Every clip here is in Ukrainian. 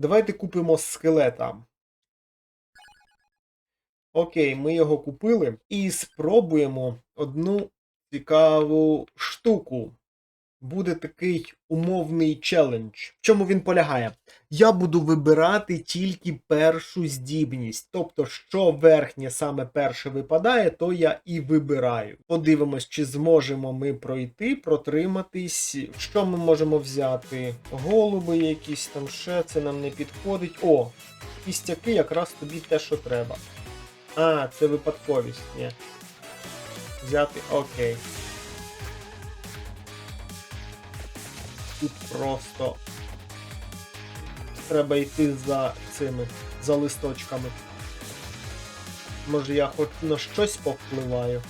Давайте купимо скелета. Окей, ми його купили і спробуємо одну цікаву штуку. Буде такий умовний челендж. В чому він полягає? Я буду вибирати тільки першу здібність. Тобто, що верхнє саме перше випадає, то я і вибираю. Подивимось, чи зможемо ми пройти, протриматись. Що ми можемо взяти? Голуби якісь там ще, це нам не підходить. О, кістяки якраз тобі те, що треба. А, це випадковість. Ні. Взяти. Окей. Тут просто треба йти за цими, за листочками. Може я хоч на щось повпливаю.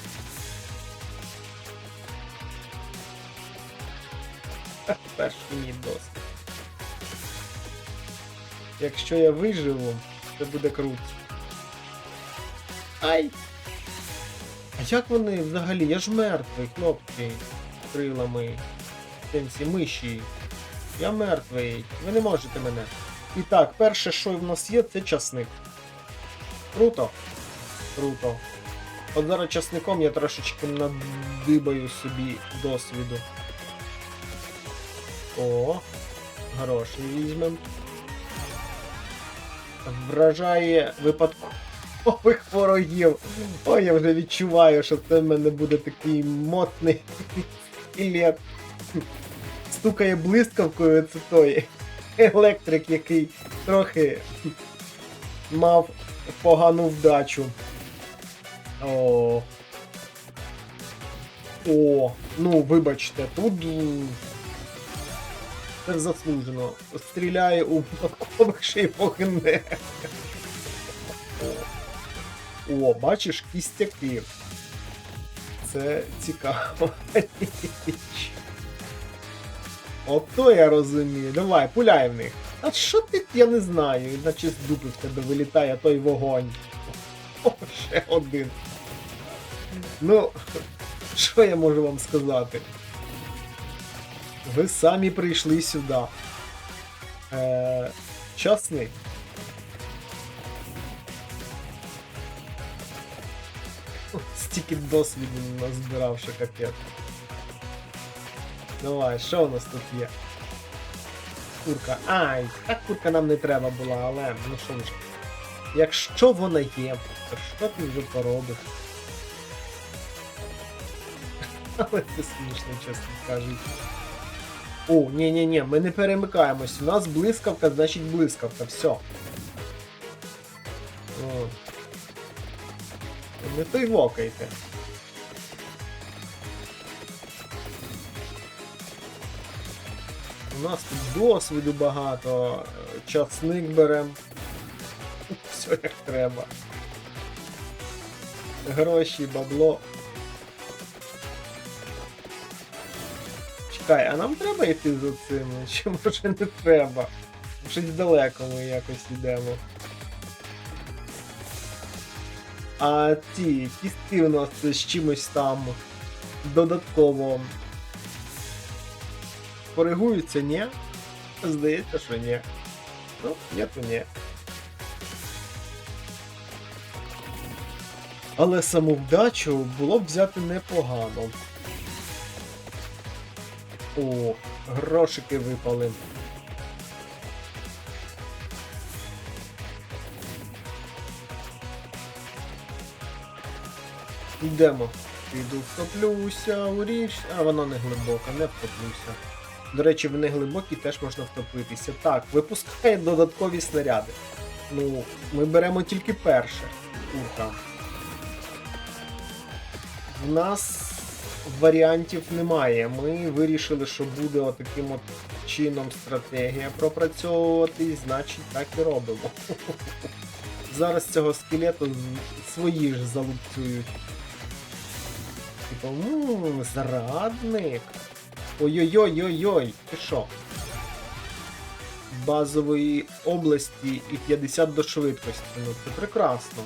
Перший мій досвід. Якщо я виживу, це буде круто. Ай! А як вони взагалі? Я ж мертвий, хлопці, крилами. Сенсі миші. Я мертвий. Ви не можете мене. І так, перше, що в нас є, це часник. Круто. Круто. От зараз часником я трошечки надибаю собі досвіду. О, гроші візьмем. Вражає випадкових ворогів. Ой, я вже відчуваю, що це в мене буде такий мотний скелет. Стукає блискавкою, це той електрик, який трохи мав погану вдачу. О. О, ну вибачте, тут це заслужено. Стріляє у випадкових ще й погине. О. Бачиш, кістяки. Це цікаво. Ото я розумію. Давай, пуляй в них. А що ти, я не знаю, наче з дупи в тебе вилітає той вогонь. О, ще один. Ну, що я можу вам сказати? Ви самі прийшли сюди. Е, часник. Стільки досвіду назбирав, що капець. Давай, що у нас тут є? Курка. Ай, так курка нам не треба була, але ну що ж. Якщо вона є, то що ти вже поробиш? Але це смішно, чесно кажучи. О, ні-ні-ні, ми не перемикаємось. У нас блискавка, значить блискавка, все. О. Не той вокайте. У нас тут досвіду багато, часник берем. Все як треба. Гроші, бабло. Чекай, а нам треба йти за цими? Чи може не треба? Щось далеко ми якось йдемо. А ті кістки у нас з чимось там додатково коригуються, ні? Здається, що ні. Ну, ні, то ні. Але саму вдачу було б взяти непогано. О, грошики випали. Йдемо. Піду втоплюся у річ. А воно не глибоко, не втоплюся. До речі, в неглибокій теж можна втопитися. Так, випускає додаткові снаряди. Ну, ми беремо тільки перше. Курка. В нас варіантів немає. Ми вирішили, що буде отаким от чином стратегія пропрацьовуватись, значить так і робимо. Зараз цього скелету свої ж залупцюють. Типу, ммм, зрадник. Ой-ой-ой-ой-ой, ти що? Базової області і 50 до швидкості. Ну це прекрасно.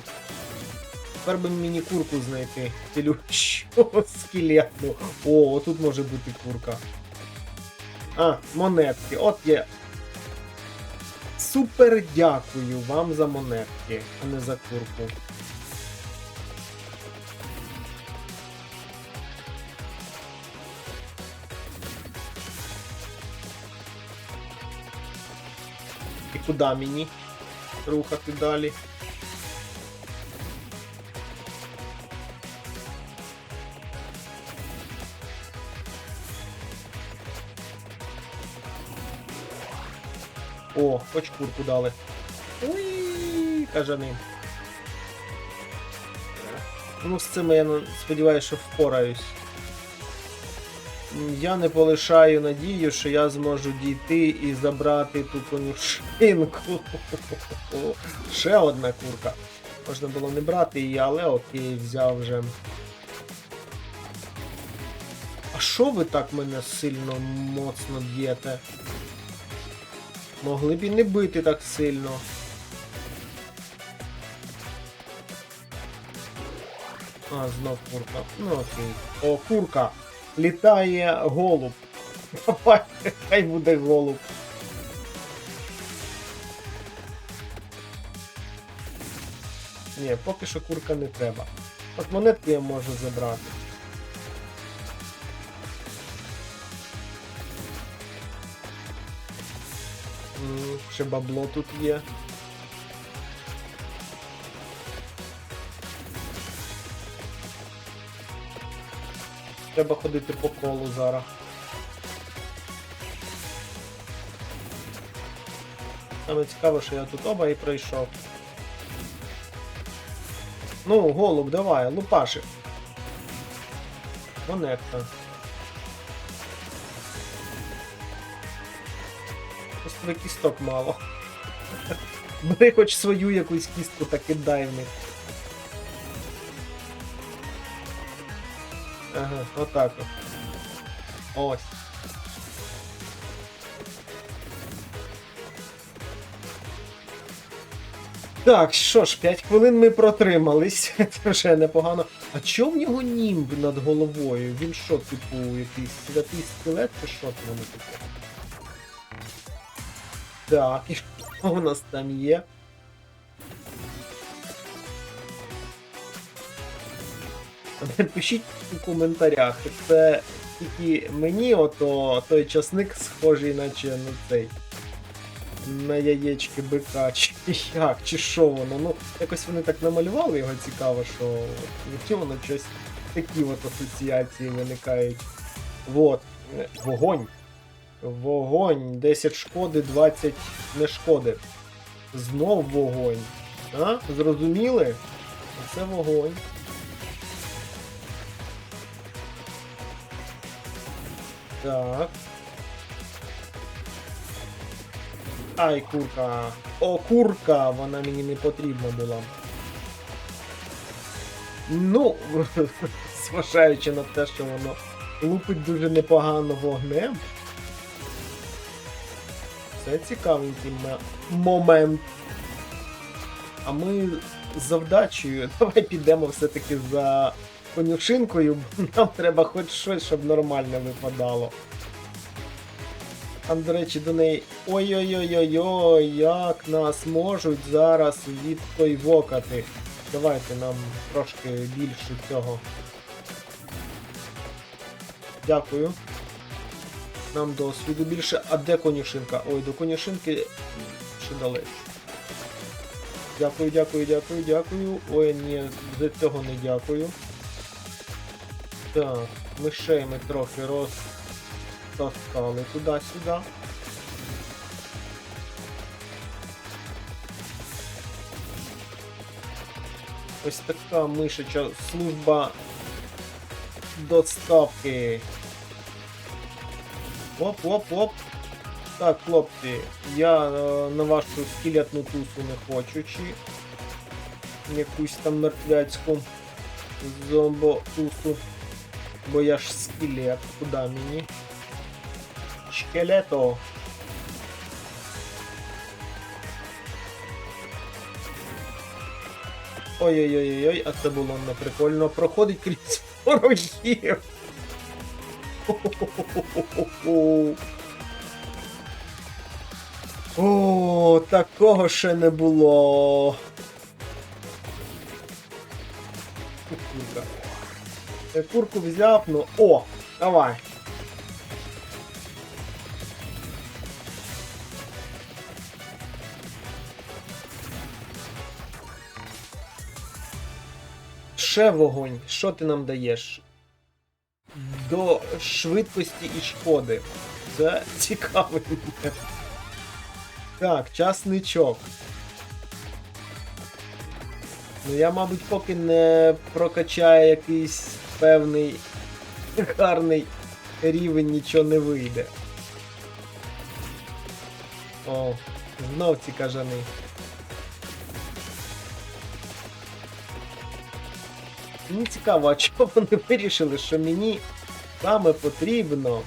Тепер би мені курку знайти. Цілющу скелетну. О, тут може бути курка. А, монетки. От є Супер дякую вам за монетки, а не за курку. Куди мені рухати далі? О, хоч курку дали. Уй, кажани. Ну, з цим я ну, сподіваюся, що впораюсь. Я не полишаю надію, що я зможу дійти і забрати ту конюшинку. Ще одна курка. Можна було не брати її, але окей, взяв вже. А що ви так мене сильно моцно б'єте? Могли б і не бити так сильно. А, знов курка. Ну окей. О, курка. Літає голуб. Давай, хай буде голуб. Ні, поки що курка не треба. От монетки я можу забрати. Ще бабло тут є. Треба ходити по колу зараз. Саме цікаво, що я тут оба і пройшов. Ну, голуб, давай, лупаши. Монетка. Просто кісток мало. Бери хоч свою якусь кістку та кидай в них. Отак от. Ось. Так, що ж, 5 хвилин ми протримались. Це вже непогано. А чого в нього німб над головою? Він що, типу, якийсь святий скелет чи що це воно таке? Так, і що у нас там є? Пишіть у коментарях. Це тільки мені ото той часник схожий, наче на цей. На яєчки бика, чи як, чи що воно. Ну, якось вони так намалювали його цікаво, що від воно щось такі от асоціації виникають. Вот. Вогонь. Вогонь. 10 шкоди, 20 не шкоди. Знов вогонь. А? Зрозуміли? Це вогонь. Так. Ай, курка. О, курка! Вона мені не потрібна була. Ну, зважаючи на те, що воно лупить дуже непогано вогнем. Це цікавенький момент. А ми завдачею. Давай підемо все-таки за конюшинкою, нам треба хоч щось, щоб нормально випадало. Там, до речі, до неї. Ой-ой-ой-ой-ой, як нас можуть зараз відтойвокати. Давайте нам трошки більше цього. Дякую. Нам досвіду більше. А де конюшинка? Ой, до конюшинки ще далеко. Дякую, дякую, дякую, дякую. Ой, ні, за цього не дякую. Так, мишей ми трохи розтаскали туди-сюди. Ось така мишача служба доставки. Оп-оп-оп. Так, хлопці, я е, на вашу скелетну тусу не хочу, чи якусь там мертвяцьку зомбо-тусу. Бо я ж скелет, куди мені? Шкелето. Ой-ой-ой-ой, а це було не прикольно. Проходить крізь ворогів. О, такого ще не було. Я курку взяв, ну. О! Давай. Ще вогонь. Що ти нам даєш? До швидкості і шкоди. Це момент. Так, часничок. Ну я, мабуть, поки не прокачаю якийсь певний гарний рівень, нічого не вийде. О, знов ці кажани. Мені цікаво, а чого вони вирішили, що мені саме потрібно.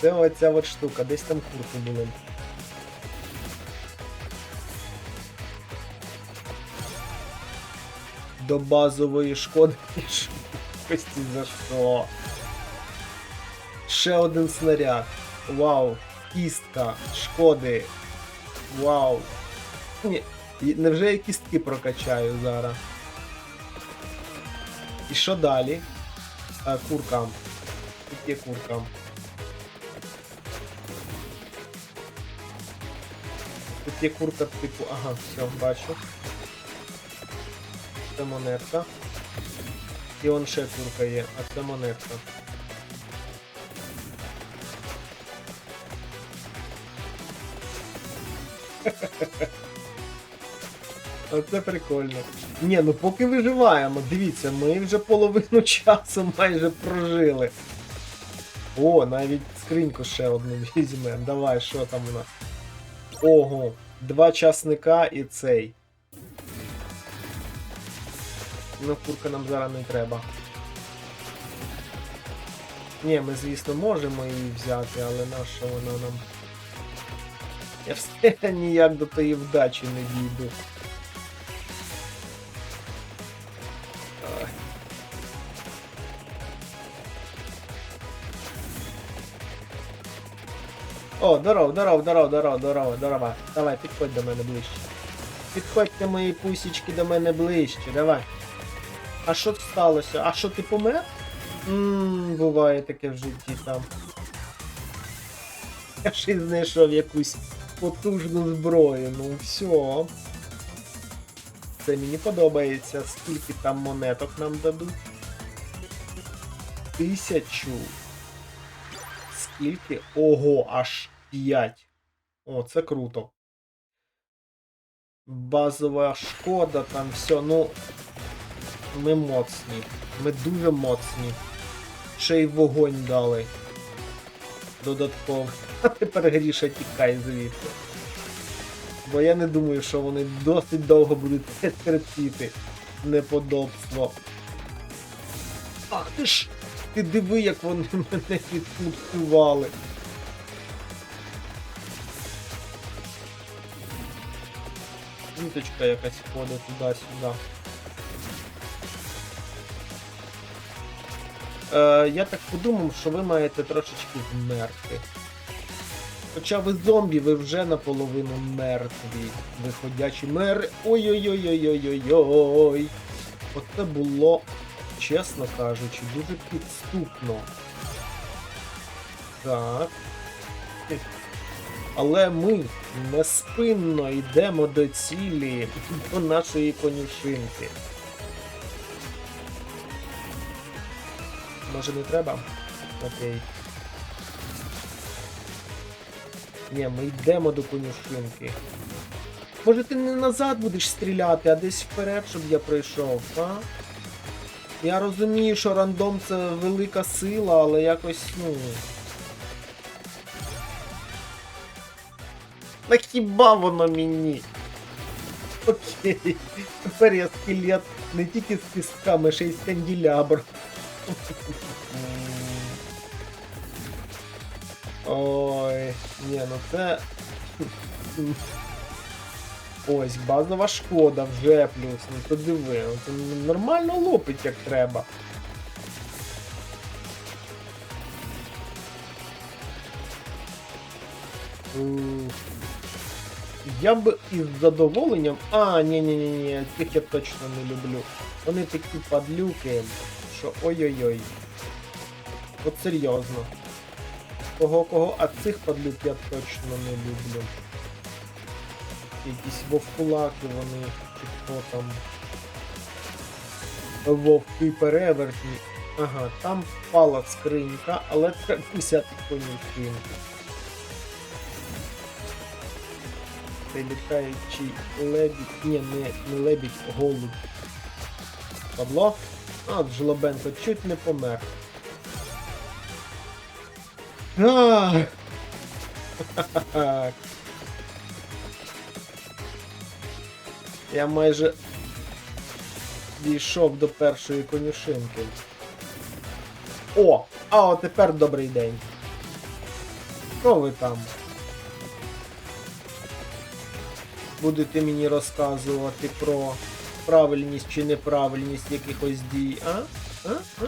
Це оця от штука, десь там курки були. До базової шкоди швидкості за що? Ще один снаряд. Вау. Кістка. Шкоди. Вау. Ні. Невже я кістки прокачаю зараз? І що далі? А, куркам. Тут є куркам. Тут є курка типу. Ага, все, бачу. Це монетка. І он ще курка є, а це монетка. Оце прикольно. Ні, ну поки виживаємо, дивіться, ми вже половину часу майже прожили. О, навіть скриньку ще одну візьмемо. Давай, що там у нас? Ого, два часника і цей. Ну, курка нам зараз не треба. Ні, ми, звісно, можемо її взяти, але наша вона нам. Я все ніяк до тої вдачі не дійду. О, здоров, здоров, здоров, здоров, здоров, здорова. Давай, підходь до мене ближче. Підходьте мої пусічки до мене ближче, давай. А що сталося? А що ти помер? Ммм, буває таке в житті там. Я ще й знайшов якусь потужну зброю, ну все. Це мені подобається. Скільки там монеток нам дадуть? Тисячу. Скільки? Ого, аж 5. О, це круто. Базова шкода, там все, ну. Ми моцні. Ми дуже моцні. Ще й вогонь дали. Додатково. А тепер Гріша тікай звідси. Бо я не думаю, що вони досить довго будуть терпіти. Неподобство. Ах ти ж! Ти диви, як вони мене відпустували. Ніточка якась ходить туди-сюди. Е, я так подумав, що ви маєте трошечки вмерти. Хоча ви зомбі, ви вже наполовину мертві. Виходячі мер. Ой-ой-ой-ой-ой-ой-ой. Оце було, чесно кажучи, дуже підступно. Так. Але ми неспинно йдемо до цілі, до нашої конюшинки. Може не треба? Окей. Ні, ми йдемо до конюшинки. Може ти не назад будеш стріляти, а десь вперед, щоб я пройшов, а? Я розумію, що рандом це велика сила, але якось, ну. На хіба воно мені? Окей. Тепер я скелет не тільки з кістками, ще й з канделябр. Ой, ні, ну це. Ось, базова шкода вже плюс, ну то диви, ну, це нормально лопить як треба. Я б із задоволенням. А, ні ні ні ні цих я точно не люблю. Вони такі падлюки, що ой-ой-ой. От серйозно. Кого кого, а цих падлюк я точно не люблю. Якісь вовкулаки вони, чи хто там. Вовки перевертні. Ага, там впала скринька, але треба взяти конюшинку. Це літаючий лебідь. Ні, не, не лебідь, голубь. Падло? От жлобенко чуть не помер. Ха-ха-ха. Я майже дійшов до першої конюшинки. О! А от тепер добрий день. Що ви там? Будете мені розказувати про правильність чи неправильність якихось дій, а? А? А?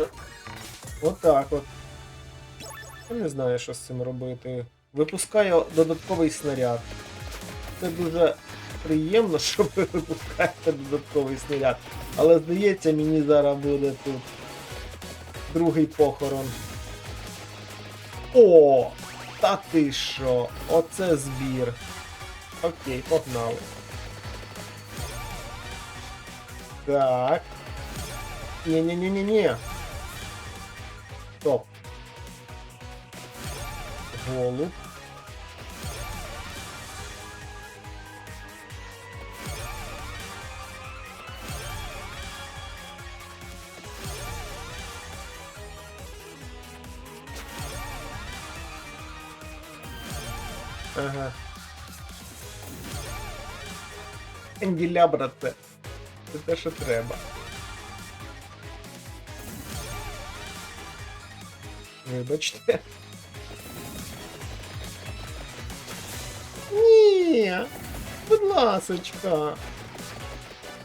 Отак от. Я не знаю, що з цим робити. Випускаю додатковий снаряд. Це дуже приємно, що ви випускаєте додатковий снаряд. Але здається, мені зараз буде тут другий похорон. О! Та ти що? Оце збір. Окей, погнали. Так. Ні-ні-ні-ні-ні. Стоп. Голуб. Ага. Енділя, брате. Це те, що треба. Вибачте. Ні, будь ласочка.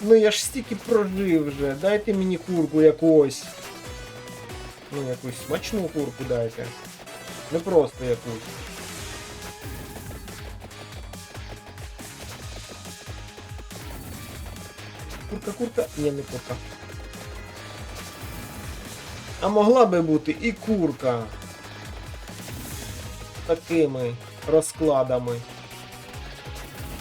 Ну я ж стільки прожив вже. Дайте мені курку якусь. Ну, якусь смачну курку дайте. Не просто якусь. Курка, курка. Ні, не курка. А могла би бути і курка. Такими розкладами.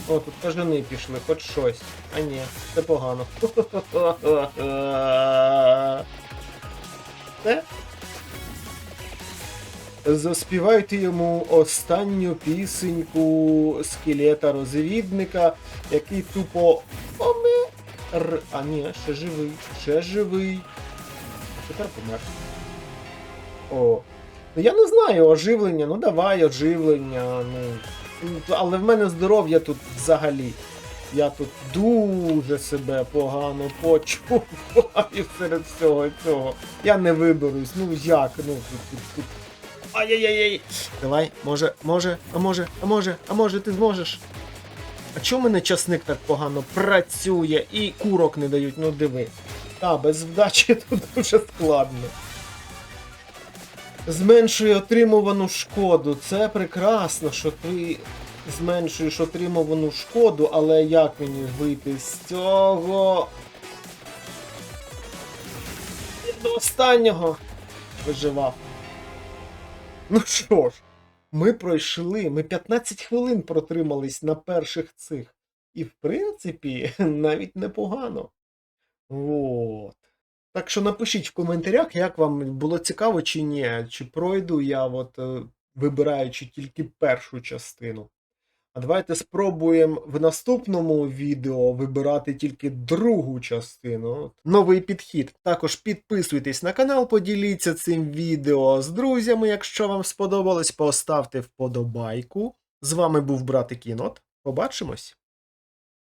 О, тут кажани пішли, хоч щось. А ні, це погано. Це? Заспівайте йому останню пісеньку скелета розвідника, який тупо помер. А ні, ще живий, ще живий. Тепер помер. О. Ну я не знаю, оживлення, ну давай оживлення. Ну. Але в мене здоров'я тут взагалі. Я тут дуже себе погано почуваю серед всього цього. Я не виберусь. Ну як? Ну тут, тут, тут. Ай-яй-яй. Давай, може, може, а може, а може, а може, ти зможеш. А чому мене часник так погано працює і курок не дають? Ну диви. Та, без вдачі тут дуже складно. Зменшує отримувану шкоду. Це прекрасно, що ти зменшуєш отримувану шкоду, але як мені вийти з цього? До останнього виживав. Ну що ж, ми пройшли, ми 15 хвилин протримались на перших цих. І, в принципі, навіть непогано. От. Так що напишіть в коментарях, як вам було цікаво чи ні, чи пройду я, от, е, вибираючи тільки першу частину. А давайте спробуємо в наступному відео вибирати тільки другу частину. Новий підхід. Також підписуйтесь на канал, поділіться цим відео з друзями, якщо вам сподобалось, поставте вподобайку. З вами був брат Кінот. Побачимось!